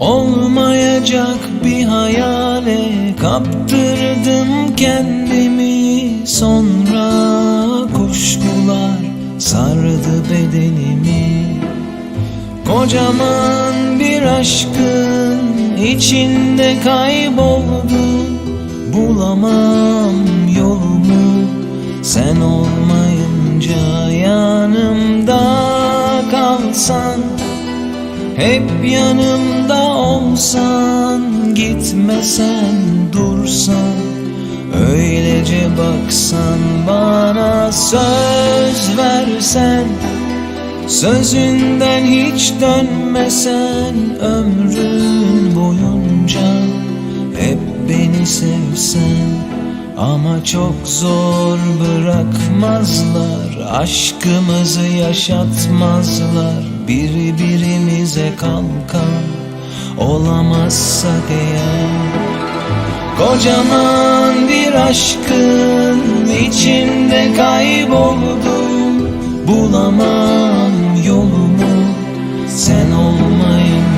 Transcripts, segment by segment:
Olmayacak bir hayale kaptırdım kendimi. Sonra kuşkular sardı bedenimi. Kocaman bir aşkın içinde kayboldum Bulamam yolumu. Sen olmayınca kalsan hep yanımda olsan Gitmesen dursan Öylece baksan bana söz versen Sözünden hiç dönmesen ömrün boyunca Hep beni sevsen ama çok zor bırakmazlar Aşkımızı yaşatmazlar Biri birimize kalkan Olamazsak eğer. Kocaman bir aşkın içinde kayboldum Bulamam yolumu. Sen olmayınca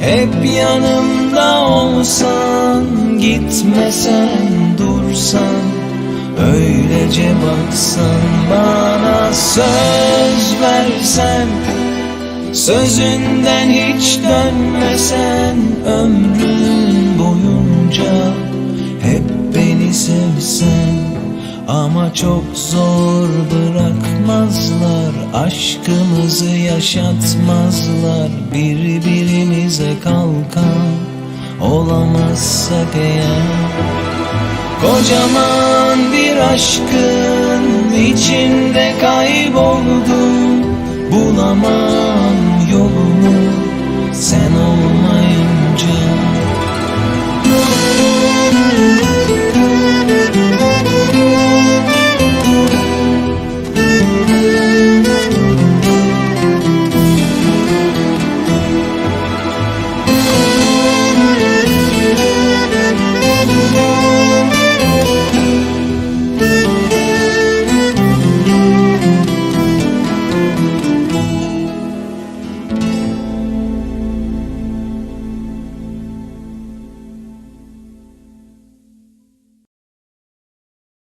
hep yanımda olsan Gitmesen dursan Öylece baksan bana söz versen Sözünden hiç dönmesen Ömrün boyunca Hep beni sevsen ama çok zor bırakmazlar Aşkımızı yaşatmazlar Birbirimize kalkan Olamazsak eğer. Kocaman bir aşkın içinde kayboldum Bulamam yolumu sen olmayınca